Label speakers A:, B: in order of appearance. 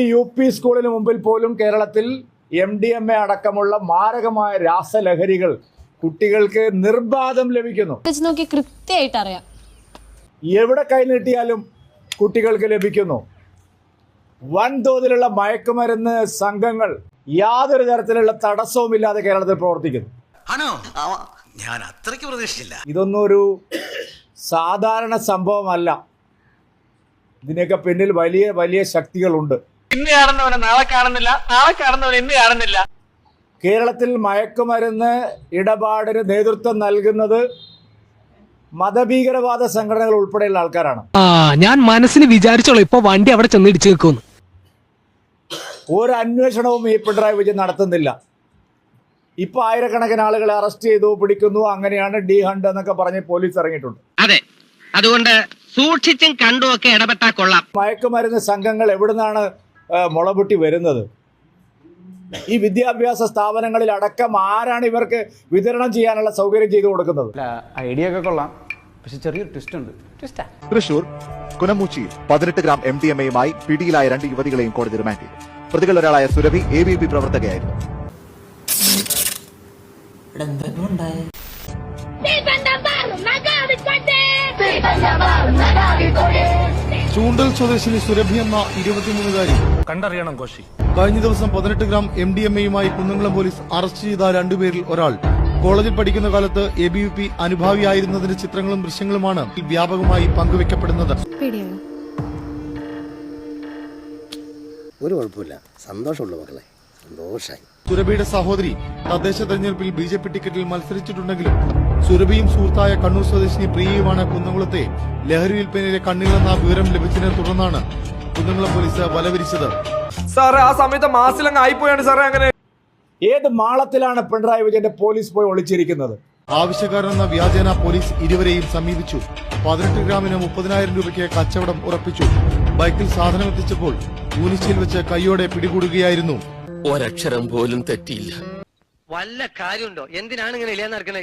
A: U P സ്കൂളിന് മുമ്പിൽ പോലും കേരളത്തിൽ എം ഡി എം എ അടക്കമുള്ള മാരകമായ രാസലഹരികൾ കുട്ടികൾക്ക് നിർബാധം ലഭിക്കുന്നു.
B: വെച്ച് നോക്കി കൃത്യമായിട്ട് അറിയാം.
A: എവിടെ കൈനീട്ടിയാലും കുട്ടികൾക്ക് ലഭിക്കുന്നു. വൻതോതിലുള്ള മയക്കുമരുന്ന് സംഘങ്ങൾ യാതൊരു തരത്തിലുള്ള തടസ്സവുമില്ലാതെ കേരളത്തിൽ പ്രവർത്തിക്കുന്നു.
C: ആണോ? ഞാൻ അത്രയ്ക്ക് പ്രതീക്ഷിച്ചില്ല.
A: ഇതൊന്നും ഒരു സാധാരണ സംഭവമല്ല. ഇതിനൊക്കെ പിന്നിൽ വലിയ വലിയ ശക്തികളുണ്ട്.
D: ഇന്ന് കാണുന്നവനെ നാളെ കാണുന്നില്ല. നാളെ കാണുന്നവനെ ഇന്ന് കാണുന്നില്ല.
A: കേരളത്തിൽ മയക്കുമരുന്ന് ഇടപാടിന് നേതൃത്വം നൽകുന്നത് മതഭീകരവാദ സംഘടനകൾ ഉൾപ്പെടെയുള്ള ആൾക്കാരാണ്.
E: ആ ഞാൻ മനസ്സിൽ വിചാരിച്ചോളൂ ഇപ്പൊ വണ്ടി അവിടെ ചെന്ന് ഇടിച്ചു നിൽക്കുന്നു
A: ഒരു അന്വേഷണവും ഈ പിണറായി വിജയൻ നടത്തുന്നില്ല. ഇപ്പൊ ആയിരക്കണക്കിന് ആളുകളെ അറസ്റ്റ് ചെയ്തു പിടിക്കുന്നു അങ്ങനെയാണ് ഡി ഹണ്ട് എന്നൊക്കെ പറഞ്ഞ് പോലീസ് ഇറങ്ങിയിട്ടുണ്ട്.
F: അതെ. അതുകൊണ്ട് സൂക്ഷിച്ചും കണ്ടുമൊക്കെ ഇടപെട്ടാ കൊള്ളാം.
A: മയക്കുമരുന്ന് സംഘങ്ങൾ എവിടുന്നാണ് മുളപൊട്ടി വരുന്നത്. ഈ വിദ്യാഭ്യാസ സ്ഥാപനങ്ങളിൽ അടക്കം ആരാണ് ഇവർക്ക് വിതരണം ചെയ്യാനുള്ള സൗകര്യം ചെയ്തു കൊടുക്കുന്നത്?
G: ഐഡിയ ഒക്കെ കൊള്ളാം. പക്ഷെ ചെറിയൊരു ട്വിസ്റ്റ് ഉണ്ട്. ട്വിസ്റ്റാ
H: തൃശൂർ കുനമൂച്ചിയിൽ പതിനെട്ട് ഗ്രാം എം ഡി എം എയുമായി പിടിയിലായ രണ്ട് യുവതികളെയും കോടതി റിമാൻഡ് ചെയ്തു. പ്രതികൾ ഒരാളായ സുരഭി എ ബി പി പ്രവർത്തകയായിരുന്നു.
I: ചൂണ്ടൽ സ്വദേശിനി സുരഭി എന്ന ഇരുപത്തിമൂന്നുകാരി.
D: കണ്ടറിയണം കോശി.
I: കഴിഞ്ഞ ദിവസം പതിനെട്ട് ഗ്രാം എം ഡി എം എയുമായി കുന്നംകുളം പോലീസ് അറസ്റ്റ് ചെയ്ത രണ്ടുപേരിൽ ഒരാൾ. കോളേജിൽ പഠിക്കുന്ന കാലത്ത് എ ബി വി പി അനുഭാവിയായിരുന്നതിന്റെ ചിത്രങ്ങളും ദൃശ്യങ്ങളുമാണ് വ്യാപകമായി പങ്കുവെക്കപ്പെടുന്നത്.
J: ഒരു കുഴപ്പമില്ല. സന്തോഷമുള്ള മക്കളെ. സന്തോഷായി.
I: സുരഭിയുടെ സഹോദരി തദ്ദേശ തെരഞ്ഞെടുപ്പിൽ ബി ജെ പി ടിക്കറ്റിൽ മത്സരിച്ചിട്ടുണ്ടെങ്കിലും സുരഭിയും സുഹൃത്തായ കണ്ണൂർ സ്വദേശിനി പ്രിയയുമാണ് കുന്നംകുളത്തെ ലഹരി വിൽപ്പനയിലെ കണ്ണിലെന്ന വിവരം ലഭിച്ചതിനെ തുടർന്നാണ് കുന്നംകുളം പോലീസ് വലവിരിച്ചത്.
G: സാറേ ആ സമയത്ത് മാസിലങ്ങ് ആയിപ്പോയാണ് സാറേ അങ്ങനെ.
A: ഏത് മാളത്തിലാണ് പിണറായി വിജയന്റെ പോലീസ് പോയി ഒളിച്ചിരിക്കുന്നത്?
I: ആവശ്യക്കാരെന്ന വ്യാജേന പോലീസ് ഇരുവരെയും സമീപിച്ചു. പതിനെട്ട് ഗ്രാമിന് മുപ്പതിനായിരം രൂപയ്ക്ക് കച്ചവടം ഉറപ്പിച്ചു. ബൈക്കിൽ സാധനം എത്തിച്ചപ്പോൾ ഊനിശയിൽ വെച്ച് കൈയോടെ പിടികൂടുകയായിരുന്നു.
F: ഒരക്ഷരം പോലും തെറ്റിയില്ല.
D: വല്ല കാര്യമുണ്ടോ? എന്തിനാണ് ഇങ്ങനെ ഇല്ലാന്ന് നടക്കണേ?